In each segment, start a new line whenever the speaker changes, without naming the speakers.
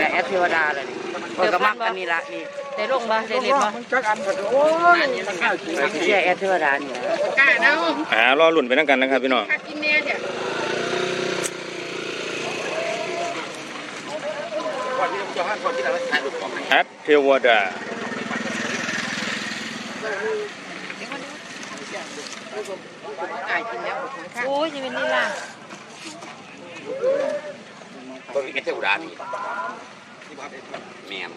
แหละแอดเทวดาเลยนี่เปิดกระมักกันนี่ละนี่
ได้ลงบ่ได้เล่นบ่
มันจักอันก็โอ้ยมันข้าวกิน
เปิดเชื่อแอดเทวดานี่ละ
กล้าเนาะ
อ่ารอลุ่นไปนั่งกันนะครับพี่น้อง
ถ้ากินแน่เดี๋ยว
ก่อนที่จะหันก่อนที่เราถ่ายรูปของ
แอดเทวดา
กล้ากินแล้วโอ้ยจะเป็นนี่ล่ะ
ตัวนี้ก็เทวดานี่แม่น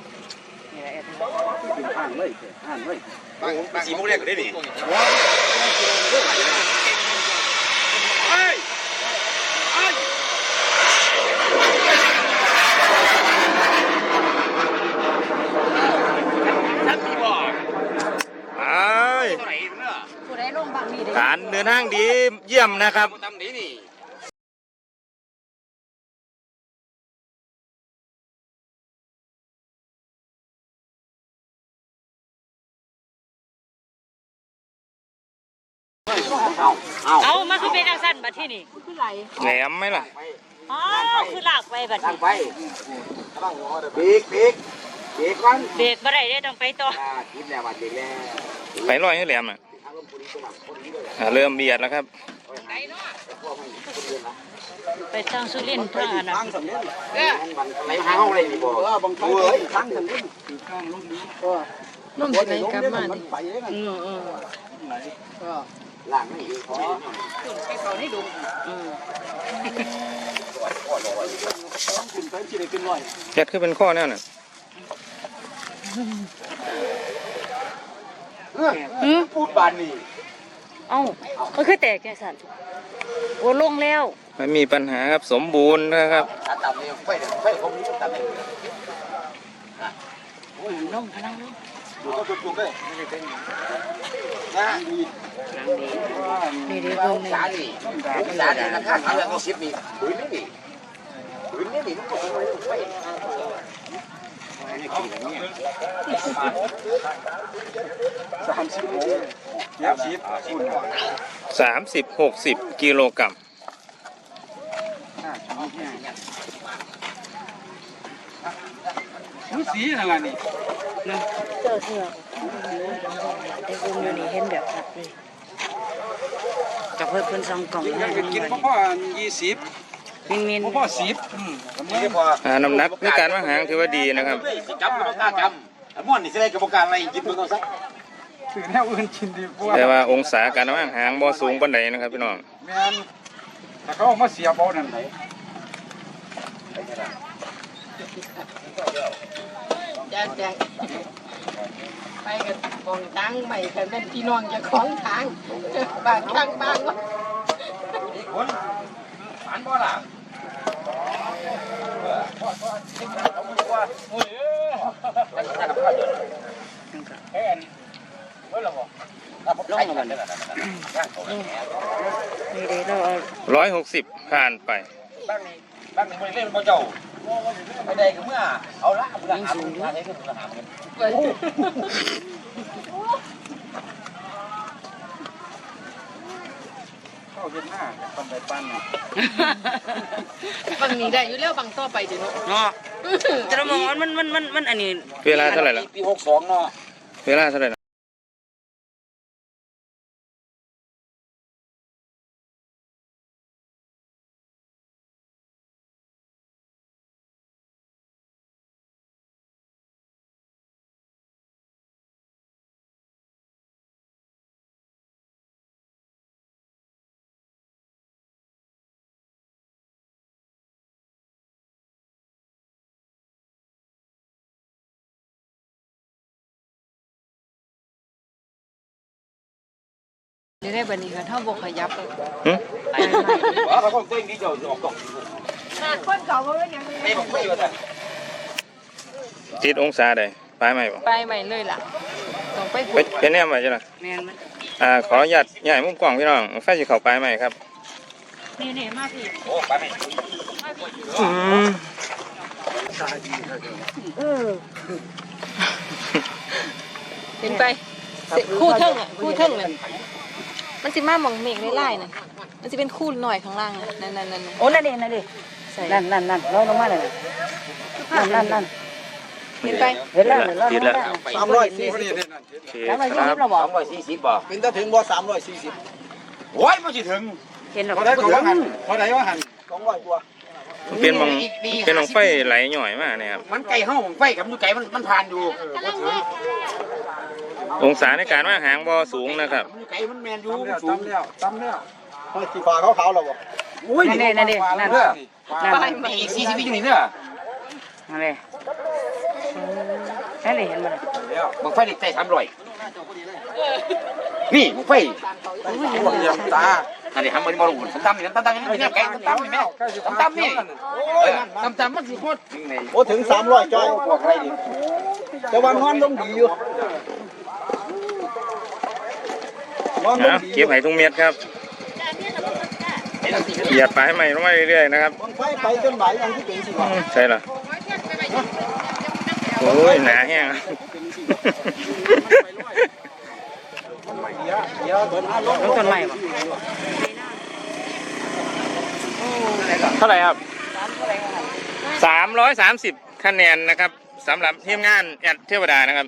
นี่แหละแอดเทวดา
อ่านเลยอ่านเลยสีมุกเรียกก็ได้นี่เฮ้ยเฮ้ยท่านมีบอก
ไอ้าย
ตัวไหนเนาะ
ผู้ใดลงบางนี่ได้
การเดินทางดีเยี่ยมนะครับ
ทำนี้นี่
เอามาคือเป็นจังซั่นบัดที่นี่คือไหล
แหลมไหมล่ะ
อ๋อคือลากไปบัด
ตั้ง
นี้
ไปปีกปีกปีกก่อน
เบรกบ่ได้เด้ต้องไปต่อ
อ่าคิดแล้วว่าปีกแล้ว
ไปลอยให้แหลมอะอ่าเริ่มเบียดแล้วครับ
ไปทางสุรินทร์ทางอันนั้น
ทางสำเร็จเออมันไหลหาห้องอะไรนี่บ่เออบางครั้งเอ้ยทางสำเร็จปีกข้างลงนี้ก็
ลมสิไหลกลับมา
มัน
นี่
ไปเลยมัน
อืออือ
ไห ลก็ล่างนี่ขอ
ไปเขาให้ดูอือ
ขึ้นไปสิได้ขึ้นหน่อย
แจ็ดคือเป็นข้อแน่น่ะ
เออพูดบานนี่
เอ้ามันคือแตกจังซั่นโอ้ลงแล้ว
ไม่มีปัญหาครับสมบูรณ์นะครับ
ถ้าตามนี่ไฟไฟผมนี้ตามนี่
ลงพลังลง
ดูก็จุกๆเลยนะ
นี่เด้
ว่า
เบิ่
องง
นี่
ศานี่อง ศานี่ราคาทางละสิบนี่ปืนนี่นี่ปืนนี่นี่มันก็ทำไมไฟสามสิบโมงเจ็ดสิบคุณ
สามสิบหกสิบกิโลกรัม
รู้สีอะไรนี่
เจอเถื่อแต่วงอยู่นี่เห็นแบบชัดเลย
กับเพื่อนเพื่อนซองกล่อง
ยัง
ให้
ไป
มัน
กิน
ไว้
พ่อพ่อยี่สิบ
มินมิน
พ่อพ่อสิบนี่พอ
อ่าน้ำหนักในการวางหางถือว่าดีนะครับ
จำกรรมการจำม่วนนี่แสดงกรรมการอะไรกินมึงเอาซะถือแนวอื่นกินดีกว่า
แต่ว่าองศาการวางหางบ่สูงปานใดนะครับพี่น้อง
แม่นแต่เขาเอามาเสียบเอานั่นไหน
จ้าจ้าไปกันกองทางใหม่กันเป็นพี่น้องจะของทางบางทางบางวะ
นี่คนฝันบ่ล่ะเฮ้ยเฮ้ยหรอบ่
ลงแล้วมันนี่เด้เราเอา
ร้อยหกสิบผ่านไป
บ้างนี่บ้างนี่บ่ได้เล่นบ่เจ้า ไม่ได้ก็เมื่อเอาละมึงหามึงหาเฮ็ดมึงหาเงินเข้าเย็นหน้าปั้นไปปั้น
บางนี้ได้อยู่แล้วบางต่อไปเดี๋ยวเนาะ
เนาะมองมันมันมันมันอันนี้
เวลาเท่าไหร่ละ
ปีหกสองเนาะ
เวลาเท่าไหร่
อกกล่อง
คนเก่าบ่เป็นหยัง
ไม่บอกไม่ว่าแต่
จิตองศาใดปลายไหมบ่
ไปใหม่เลยล่ะต้องไป
ไปเป็นแนมไว้จ้ะล่ะ
แม่นมัน
อ่าขออนุญาตย้ายมุมกล้องพี่น้องไฟสิเข้าปลายไหมครับ
นี่ๆมาพี่
โอ้ไปไหน
อืม
เออเห็นไปเสคู่เทิงอะคู่เทิงเลย
มันสิมาหมองเมฆไล่ๆน่ะมันสิเป็นคู่หน่อยข้างล่างน่ะนั่นนั่นนั่น
โอ้นั่นเองนั่นเองนั่นนั่นนั่นลองลงมาเลยนั่นนั่นนั่น
เห็นไป
เห็นแล้วเห็นแล้ว
ติดแล้ว
สามร้อยสี่สิบ
โอเค
แล้วมา
ค
ยี่
รั
สิ
บบ
เราบ
ส
อ
อกงร้อยสี่สิบบ่
เป็นตาถึงบ่สามร้อยสี่สิบ
โอ้ยมันสิถึง
เห็นหรอ
เท่าไรก็ว่าหันเท่าไรว่าหันสองร้อยกว่า
มันเป็นมองเป็นมองไฟไหลหน่อยมากเนี่ยครับ
มันไก่ห้าของไฟกับอยู่ไก่มันมันผ่านอยู่
องศาในการว่างหางบอสูงนะครับ
มันอยู่ไก่มันแมนอยู่
ตั้มแล้ว
สู
ตั้
ง
มแล้วตั้มแล้วที่ฟ้าขาวๆเราบ่
โอ้ย
นั่นเองนั่นเองนั่น
เด้อ
นั่น
มีอีกสี่สิบวิอยู่นี่เด้อ
นั่นเลยนั่นเลยเห็นมัน
บังไฟเด็กใจสามร้อยนี่บังไฟ
เหลี่ยมตา
อันนี้ทำมันมาลงหุ่นตั้มนี่ตั้มตั้มนี่นี่ไก่ตั้มนี่แม่ตั้มนี่เออตั้มตั้มมันสิโคตร
โอ้ถึงสามร้อยจ้อยพวกอะไรดิแต่ว่านอนลงดีอยู่ นอนลง
นะ
ดี
เก็บไห้ทุงเม็ดครับเหยียดปลายใหม่ลงมาเรื่อยๆนะครับ
บังไฟไปจนบ่ายยังที่เป็นสิบ
อืมใช่เหรอโอ้ยหนาแห้ง
เดี๋ยวเดินห้าลง
ต้นต้นใหม่ป่ะ
เท่าไหร่ครับสามร้อยสามสิบคะแนนนะครับสำหรับทีมงานแอดเทวดานะครับ